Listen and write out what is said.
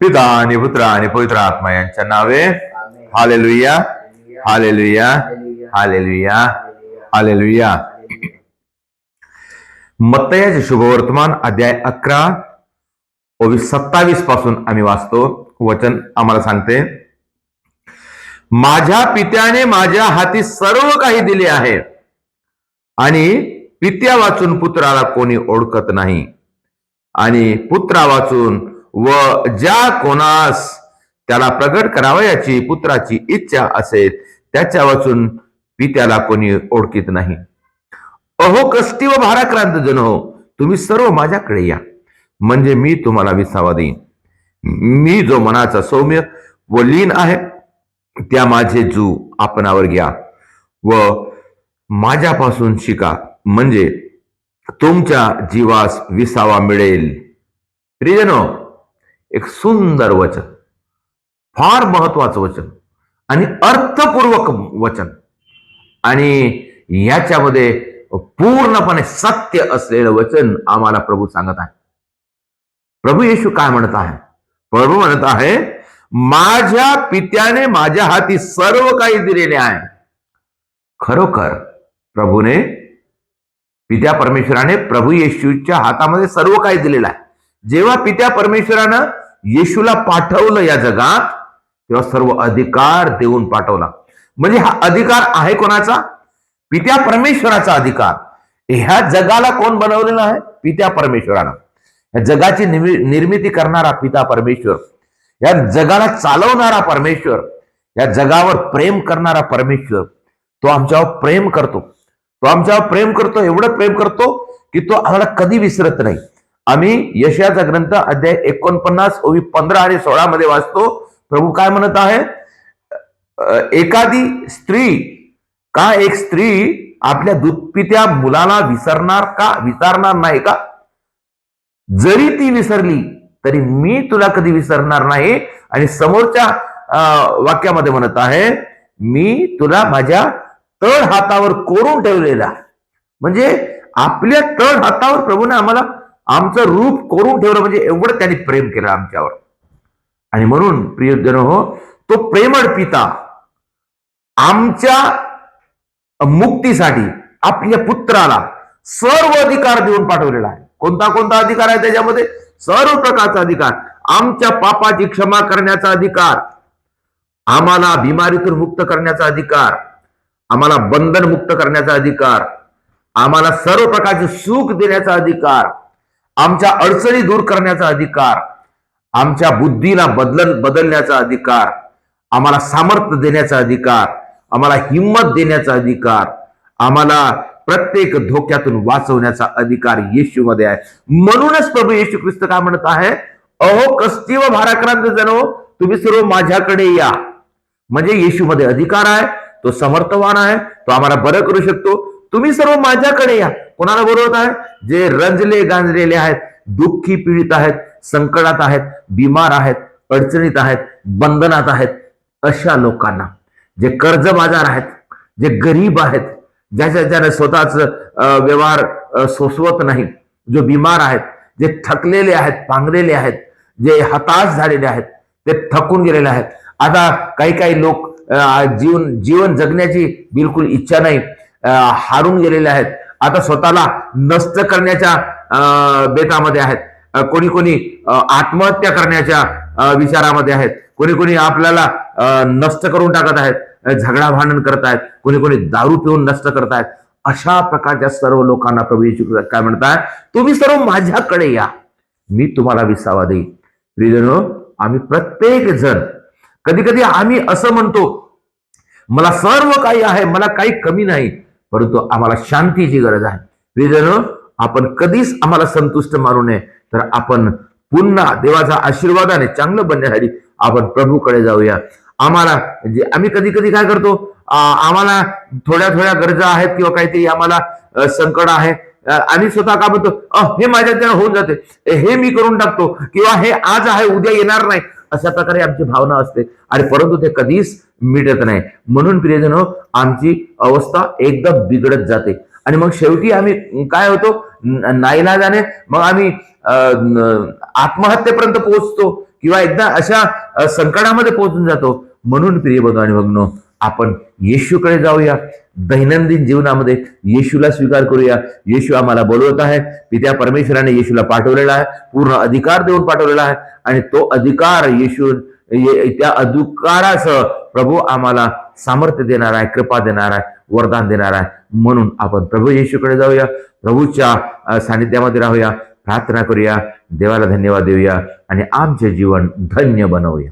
पिता आणि पुत्र आणि पवित्र आत्मा यांच्या नावे. हालेलुया. हालेलुया. हालेलुया. हालेलुया. मत्तयाचे शुभवर्तमान अध्याय अकरा ओवीस सत्तावीसपासून आम्ही वाचतो. वचन आम्हाला सांगते. माझ्या पित्याने माझ्या हाती सर्व काही दिले आहे. आणि पित्या वाचून पुत्राला कोणी ओळखत नाही. आणि पुत्रा वाचून व ज्या कोणास त्याला प्रगट करावयाची पुत्राची इच्छा असेल त्याच्या वाचून पित्याला कोणी ओळखीत नाही. अहो कष्टी व भाराक्रांत जन हो तुम्ही सर्व माझ्याकडे या. म्हणजे मी तुम्हाला विसावा देईन. मी जो मनाचा सौम्य व लीन आहे त्या माझे जू आपणावर घ्या व माझ्यापासून शिका. म्हणजे तुमच्या जीवास विसावा मिळेल. प्रियनो एक सुंदर वचन. फार महत्वाचं वचन. आणि अर्थपूर्वक वचन. आणि याच्यामध्ये पूर्णपणे सत्य असलेलं वचन आम्हाला प्रभू सांगत आहे. प्रभू येशू काय म्हणत आहे? प्रभू म्हणत आहे माझ्या पित्याने माझ्या हाती सर्व काही दिलेले आहे. खरोखर प्रभूने पित्या परमेश्वराने प्रभू येशूच्या हातामध्ये सर्व काही दिलेलं आहे. जेव्हा पित्या परमेश्वरानं येशूला पाठवलं या जगात तेव्हा सर्व अधिकार देऊन पाठवला. म्हणजे हा अधिकार आहे कोणाचा? पित्या परमेश्वराचा अधिकार. ह्या जगाला कोण बनवलेला आहे? पित्या परमेश्वरानं. या जगाची निमि- निर्मिती करणारा पिता परमेश्वर. या जगाला चालवणारा परमेश्वर. या जगावर प्रेम करणारा परमेश्वर. तो आमच्यावर प्रेम करतो. तो आमच्यावर प्रेम करतो एवढं प्रेम करतो की तो आम्हाला कधी विसरत नाही. आम्ही यशयाचा ग्रंथ अध्याय एकोणपन्नास ओवी पंधरा आणि सोळा मध्ये वाचतो. प्रभू काय म्हणत आहे? एखादी स्त्री का एक स्त्री आपल्या दुधपित्या मुलाला विसरणार का? विसरणार नाही का? जरी ती विसरली तरी मी तुला कधी विसरणार नाही? आणि समोरच्या वाक्यामध्ये म्हणत आहे मी तुला माझ्या तळ हातावर कोरून ठेवलेला. म्हणजे आपल्या तळ हातावर प्रभूने आम्हाला आमचं रूप करून ठेवलं म्हणजे एवढं त्याने प्रेम केलं आमच्यावर. आणि म्हणून प्रियजन हो तो प्रेमळ पिता आमच्या मुक्तीसाठी आपल्या पुत्राला सर्व अधिकार देऊन पाठवलेला आहे. कोणता कोणता अधिकार आहे त्याच्यामध्ये? सर्व प्रकारचा अधिकार. आमच्या पापाची क्षमा करण्याचा अधिकार. आम्हाला बिमारीतून मुक्त करण्याचा अधिकार. आम्हाला बंधन मुक्त करण्याचा अधिकार. आम्हाला सर्व प्रकारचे सुख देण्याचा अधिकार. आमच्या अडचणी दूर करण्याचा अधिकार आमच्या बुद्धीला बदल बदलण्याचा अधिकार आम्हाला सामर्थ्य देण्याचा अधिकार आम्हाला हिंमत देण्याचा अधिकार आम्हाला प्रत्येक धोक्यातून वाचवण्याचा अधिकार येशूमध्ये आहे. म्हणूनच प्रभू येशू ख्रिस्त काय म्हणत आहे? अहो कस्ती व भाराक्रांत जनो तुम्ही सर्व माझ्याकडे या. म्हणजे येशूमध्ये अधिकार आहे तो समर्थवान आहे तो आम्हाला बरं करू शकतो तुम्ही सर्व माझ्याकडे या. कोणाला बोलवत आहे? जे रंजले गांजलेले आहेत दुःखी पीडित आहेत संकटात आहेत बिमार आहेत अडचणीत आहेत बंधनात आहेत अशा लोकांना. जे कर्ज बाजार आहेत जे गरीब आहेत ज्याच्या ज्याने स्वतःच व्यवहार सोसवत नाही जो बिमार आहेत जे थकलेले आहेत पांगलेले आहेत जे हताश झालेले आहेत ते थकून गेलेले आहेत. आता काही काही लोक जीवन जीवन जगण्याची बिलकुल इच्छा नाही. हारून गेलेले आहेत. आता स्वतःला नष्ट करण्याच्या अं, बेतामध्ये आहेत. कोणी कोणी आत्महत्या करण्याच्या विचारामध्ये आहेत. कोणी कोणी आपल्याला अं, नष्ट करून टाकत आहेत. झगडा भांडण करत आहेत. कोणी कोणी दारू पिऊन नष्ट करत आहेत. अशा प्रकारच्या सर्व लोकांना प्रभू येशू काय म्हणताय? तुम्ही सर्व माझ्याकडे या. मी तुम्हाला विसावा देईन. प्रियजनो आम्ही प्रत्येक जण कधी कधी आम्ही असं म्हणतो मला सर्व काही आहे मला काही कमी नाही परंतु आम्हाला शांतीची गरज आहे. प्रियजन आपण कधीच आम्हाला संतुष्ट मारू नये. तर आपण पुन्हा देवाचा आशीर्वादाने चांगलं बनण्यासाठी आपण प्रभूकडे जाऊया. आम्हाला जे आम्ही कधी कधी काय करतो आम्हाला थोड्या थोड्या गरजा आहेत किंवा काहीतरी आम्हाला संकट आहे. आणि स्वतः का म्हणतो "अ, हे माझ्या होऊन जाते. हे मी करून टाकतो किंवा हे आज आहे उद्या येणार नाही. अशा प्रकारे आमची भावना असते. आणि परंतु ते कधीच मिटत नाही. म्हणून प्रियजन आमची अवस्था एकदम बिघडत जाते. आणि मग शेवटी आम्ही काय होतो? नाईलाजाने मग आम्ही आत्महत्येपर्यंत पोहोचतो. किंवा एकदा अशा संकटामध्ये पोहोचून जातो. म्हणून प्रिय बंधू आणि बघणं आपण येशूकडे जाऊया. दैनंदिन जीवनामध्ये येशूला स्वीकार करूया. येशू आम्हाला बोलवत आहे. पित्या परमेश्वराने येशूला पाठवलेला आहे. पूर्ण अधिकार देऊन पाठवलेला आहे. आणि तो अधिकार येशू ये- त्या अधिकारासह प्रभू आम्हाला सामर्थ्य देणार आहे कृपा देणार आहे वरदान देणार आहे. म्हणून आपण प्रभू येशूकडे जाऊया. प्रभूच्या सानिध्यामध्ये राहूया. प्रार्थना करूया. देवाला धन्यवाद देऊया. आणि आमचे जीवन धन्य बनवूया.